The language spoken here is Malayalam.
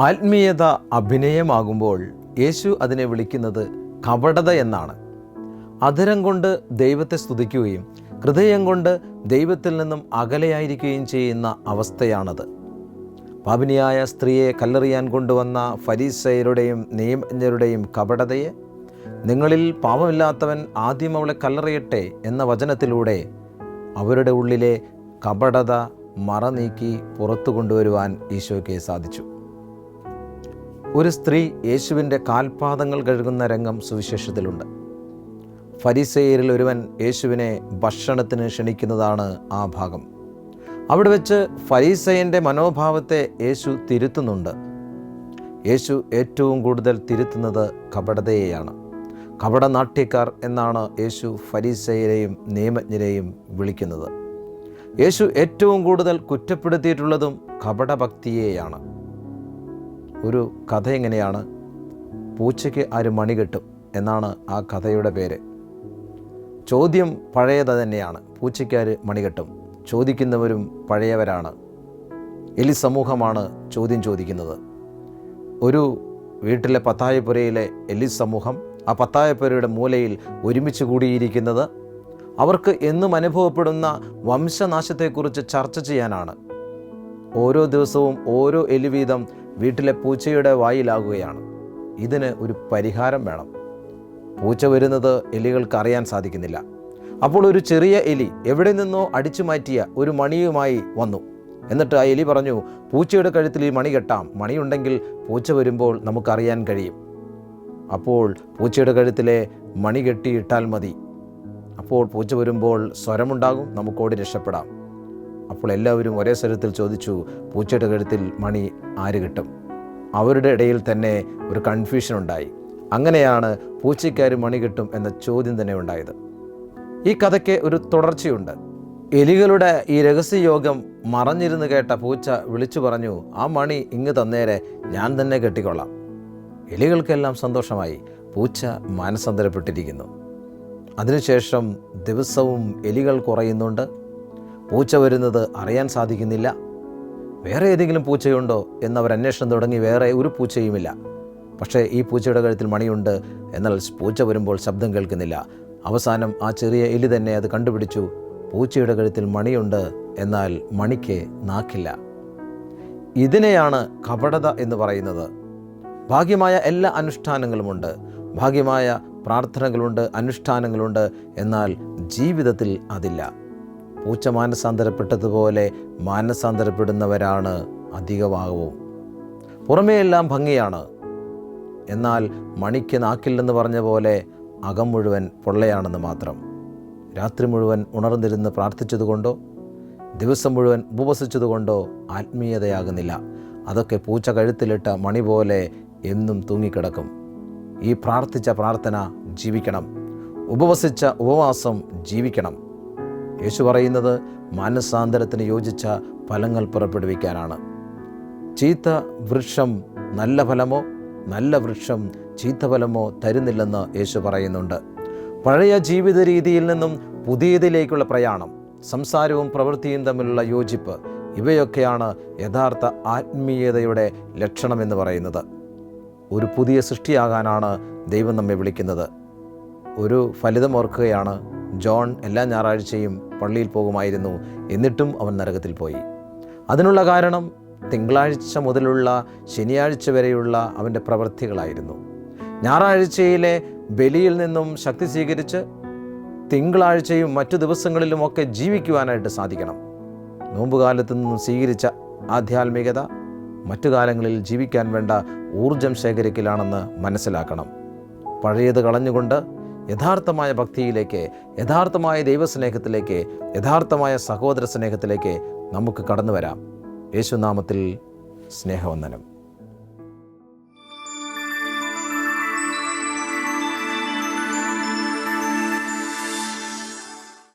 ആത്മീയത അഭിനയമാകുമ്പോൾ യേശു അതിനെ വിളിക്കുന്നത് കപടത എന്നാണ്. അധരം കൊണ്ട് ദൈവത്തെ സ്തുതിക്കുകയും ഹൃദയം കൊണ്ട് ദൈവത്തിൽ നിന്നും അകലെയായിരിക്കുകയും ചെയ്യുന്ന അവസ്ഥയാണത്. പാപിനിയായ സ്ത്രീയെ കല്ലെറിയാൻ കൊണ്ടുവന്ന ഫരീസയരുടെയും നിയമജ്ഞരുടെയും കപടതയെ നിങ്ങളിൽ പാപമില്ലാത്തവൻ ആദ്യം അവളെ കല്ലെറിയട്ടെ എന്ന വചനത്തിലൂടെ അവരുടെ ഉള്ളിലെ കപടത മറ നീക്കി പുറത്തു കൊണ്ടുവരുവാൻ ഈശോയ്ക്ക് സാധിച്ചു. ഒരു സ്ത്രീ യേശുവിന്റെ കാൽപാദങ്ങൾ കഴുകുന്ന രംഗം സുവിശേഷത്തിലുണ്ട്. ഫരിസേയരിൽ ഒരുവൻ യേശുവിനെ ഭക്ഷണത്തിന് ക്ഷണിക്കുന്നതാണ് ആ ഭാഗം. അവിടെ വെച്ച് ഫരീസയന്റെ മനോഭാവത്തെ യേശു തിരുത്തുന്നുണ്ട്. യേശു ഏറ്റവും കൂടുതൽ തിരുത്തുന്നത് കപടതയെയാണ്. കപടനാട്യക്കാർ എന്നാണ് യേശു ഫരീസയരെയും നിയമജ്ഞരെയും വിളിക്കുന്നത്. യേശു ഏറ്റവും കൂടുതൽ കുറ്റപ്പെടുത്തിയിട്ടുള്ളതും കപടഭക്തിയെയാണ്. ഒരു കഥ എങ്ങനെയാണ്? പൂച്ചയ്ക്ക് ആര് മണി കിട്ടും? എന്നാണ് ആ കഥയുടെ പേര്. ചോദ്യം പഴയത് തന്നെയാണ്. പൂച്ചയ്ക്കാര് മണി കിട്ടും? ചോദിക്കുന്നവരും പഴയവരാണ്. എലി സമൂഹമാണ് ചോദ്യം ചോദിക്കുന്നത്. ഒരു വീട്ടിലെ പത്തായപ്പുരയിലെ എലി സമൂഹം ആ പത്തായപ്പുരയുടെ മൂലയിൽ ഒരുമിച്ച് കൂടിയിരിക്കുന്നത് അവർക്ക് എന്നും അനുഭവപ്പെടുന്ന വംശനാശത്തെക്കുറിച്ച് ചർച്ച ചെയ്യാനാണ്. ഓരോ ദിവസവും ഓരോ എലി വീതം വീട്ടിലെ പൂച്ചയുടെ വായിലാകുകയാണ്. ഇതിന് ഒരു പരിഹാരം വേണം. പൂച്ച വരുന്നത് എലികൾക്ക് അറിയാൻ സാധിക്കുന്നില്ല. അപ്പോൾ ഒരു ചെറിയ എലി എവിടെ നിന്നോ അടിച്ചു മാറ്റിയ ഒരു മണിയുമായി വന്നു. എന്നിട്ട് ആ എലി പറഞ്ഞു പൂച്ചയുടെ കഴുത്തിൽ ഈ മണി കെട്ടാം. മണിയുണ്ടെങ്കിൽ പൂച്ച വരുമ്പോൾ നമുക്കറിയാൻ കഴിയും. അപ്പോൾ പൂച്ചയുടെ കഴുത്തിലെ മണി കെട്ടിയിട്ടാൽ മതി. അപ്പോൾ പൂച്ച വരുമ്പോൾ സ്വരമുണ്ടാകും നമുക്കോടി രക്ഷപ്പെടാം. അപ്പോൾ എല്ലാവരും ഒരേ സ്വരത്തിൽ ചോദിച്ചു പൂച്ചയുടെ കഴുത്തിൽ മണി ആര് കിട്ടും? അവരുടെ ഇടയിൽ തന്നെ ഒരു കൺഫ്യൂഷൻ ഉണ്ടായി. അങ്ങനെയാണ് പൂച്ചയ്ക്കാര് മണി കിട്ടും എന്ന ചോദ്യം തന്നെ ഉണ്ടായത്. ഈ കഥയ്ക്ക് ഒരു തുടർച്ചയുണ്ട്. എലികളുടെ ഈ രഹസ്യയോഗം മറഞ്ഞിരുന്ന് കേട്ട പൂച്ച വിളിച്ചു പറഞ്ഞു ആ മണി ഇങ്ങ് തന്നേരെ ഞാൻ തന്നെ കെട്ടിക്കൊള്ളാം. എലികൾക്കെല്ലാം സന്തോഷമായി. പൂച്ച മാനസാന്തരപ്പെട്ടിരിക്കുന്നു. അതിനുശേഷം ദിവസവും എലികൾ കുറയുന്നുണ്ട്. പൂച്ച വരുന്നത് അറിയാൻ സാധിക്കുന്നില്ല. വേറെ ഏതെങ്കിലും പൂച്ചയുണ്ടോ എന്നവർ അന്വേഷണം തുടങ്ങി വേറെ ഒരു പൂച്ചയുമില്ല. പക്ഷേ ഈ പൂച്ചയുടെ കഴുത്തിൽ മണിയുണ്ട് എന്നാൽ പൂച്ച വരുമ്പോൾ ശബ്ദം കേൾക്കുന്നില്ല. അവസാനം ആ ചെറിയ എലി തന്നെ അത് കണ്ടുപിടിച്ചു. പൂച്ചയുടെ കഴുത്തിൽ മണിയുണ്ട് എന്നാൽ മണിക്ക് നാക്കില്ല. ഇതിനെയാണ് കപടത എന്ന് പറയുന്നത്. ഭാഗ്യമായ എല്ലാ അനുഷ്ഠാനങ്ങളുമുണ്ട്. ഭാഗ്യമായ പ്രാർത്ഥനകളുണ്ട് അനുഷ്ഠാനങ്ങളുണ്ട് എന്നാൽ ജീവിതത്തിൽ അതില്ല. പൂച്ച മാനസാന്തരപ്പെട്ടതുപോലെ മാനസാന്തരപ്പെടുന്നവരാണ് അധികമാകവും പുറമേ എല്ലാം ഭംഗിയാണ്. എന്നാൽ മണിക്ക് നാക്കില്ലെന്ന് പറഞ്ഞ പോലെ അകം മുഴുവൻ പൊള്ളയാണെന്ന് മാത്രം. രാത്രി മുഴുവൻ ഉണർന്നിരുന്ന് പ്രാർത്ഥിച്ചതുകൊണ്ടോ ദിവസം മുഴുവൻ ഉപവസിച്ചതുകൊണ്ടോ ആത്മീയതയാകുന്നില്ല. അതൊക്കെ പൂച്ച കഴുത്തിലിട്ട മണി പോലെ എന്നും തൂങ്ങിക്കിടക്കും. ഈ പ്രാർത്ഥിച്ച പ്രാർത്ഥന ജീവിക്കണം. ഉപവസിച്ച ഉപവാസം ജീവിക്കണം. യേശു പറയുന്നത് മാനസാന്തരത്തിന് യോജിച്ച ഫലങ്ങൾ പുറപ്പെടുവിക്കാനാണ്. ചീത്ത വൃക്ഷം നല്ല ഫലമോ നല്ല വൃക്ഷം ചീത്ത ഫലമോ തരുന്നില്ലെന്ന് യേശു പറയുന്നുണ്ട്. പഴയ ജീവിത രീതിയിൽ നിന്നും പുതിയതിലേക്കുള്ള പ്രയാണം സംസാരവും പ്രവൃത്തിയും തമ്മിലുള്ള യോജിപ്പ് ഇവയൊക്കെയാണ് യഥാർത്ഥ ആത്മീയതയുടെ ലക്ഷണമെന്ന് പറയുന്നത്. ഒരു പുതിയ സൃഷ്ടിയാകാനാണ് ദൈവം നമ്മെ വിളിക്കുന്നത്. ഒരു ഫലിതം ഓർക്കുകയാണ് ജോൺ എല്ലാ ഞായറാഴ്ചയും പള്ളിയിൽ പോകുമായിരുന്നു. എന്നിട്ടും അവൻ നരകത്തിൽ പോയി. അതിനുള്ള കാരണം തിങ്കളാഴ്ച മുതലുള്ള ശനിയാഴ്ച വരെയുള്ള അവന്റെ പ്രവൃത്തികളായിരുന്നു. ഞായറാഴ്ചയിലെ ബലിയിൽ നിന്നും ശക്തി സ്വീകരിച്ച് തിങ്കളാഴ്ചയും മറ്റു ദിവസങ്ങളിലുമൊക്കെ ജീവിക്കുവാനായിട്ട് സാധിക്കണം. നോമ്പുകാലത്തു നിന്നും സ്വീകരിച്ച ആധ്യാത്മികത മറ്റു കാലങ്ങളിൽ ജീവിക്കാൻ വേണ്ട ഊർജം ശേഖരിക്കലാണെന്ന് മനസ്സിലാക്കണം. പഴയത് കളഞ്ഞുകൊണ്ട് യഥാർത്ഥമായ ഭക്തിയിലേക്ക് യഥാർത്ഥമായ ദൈവസ്നേഹത്തിലേക്ക് യഥാർത്ഥമായ സഹോദര സ്നേഹത്തിലേക്ക് നമുക്ക് കടന്നു വരാം യേശുനാമത്തിൽ സ്നേഹവന്ദനം.